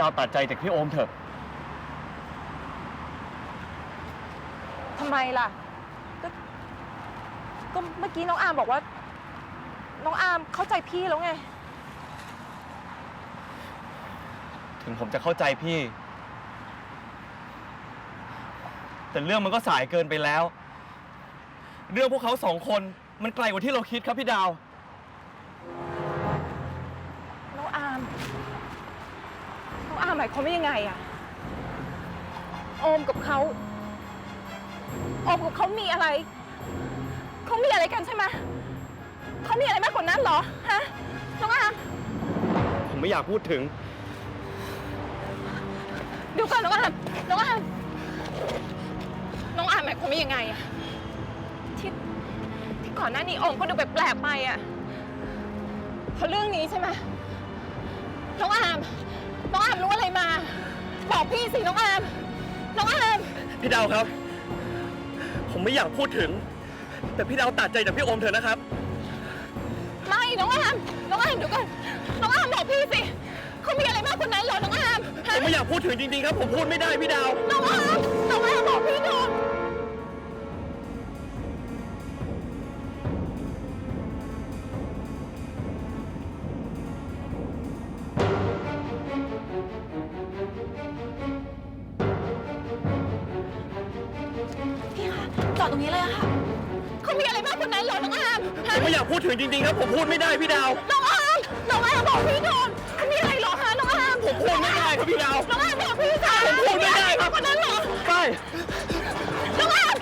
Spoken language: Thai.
ดาวตัดใจจากพี่โอมเถอะ ทำไมล่ะ ก็ ก็เมื่อกี้น้องอามบอกว่า น้องอามเข้าใจพี่แล้วไง ถึงผมจะเข้าใจพี่ แต่เรื่องมันก็สายเกินไปแล้ว เรื่องพวกเขาสองคนมันไกลกว่าที่เราคิดครับพี่ดาว องอามหมายความว่ายังไงอะโอมกับเขาโอมกับเขามีอะไร เขามีอะไรกันใช่ไหมเขามีอะไรมากกว่านั้นเหรอ ฮะ น้องอามผมไม่อยากพูดถึง เดี๋ยวก่อนน้องอามน้องอามน้องอามหมายความว่ายังไงอะที่ที่ก่อนหน้านี้โอมก็ดูแปลกๆไปอะเพราะเรื่องนี้ใช่ไหม น้องอาม น้องอามรู้อะไรมา บอกพี่สิน้องอาม น้องอาม พี่ดาวครับ ผมไม่อยากพูดถึง แต่พี่ดาวตัดใจจากพี่โอมเถอะนะครับ ไม่ น้องอาม น้องอามเดี๋ยวก่อน น้องอามบอกพี่สิเขามีอะไรมากกว่านั้นเหรอ น้องอามผฮะมไม่อยากพูดถึงจริงๆครับ ผมพูดไม่ได้พี่ดาว น้องอาม น้องอาม ตรงนี้เลยอะค่ะเขามีอะไรมากกว่านั้นเหรอน้องอามผฮะมไม่อยากพูดถึงจริงๆครับ ผมพูดไม่ได้พี่ดาว น้องอามน้องอามบอกพี่ก่อนเขามีอะไรเหรอคะน้องอามผมพูดไม่ได้ครับพี่ดาว น้องอามบอกพี่จ้าผมพูดไม่ได้ครับ คนนั้นเหรอใช่น้องอาม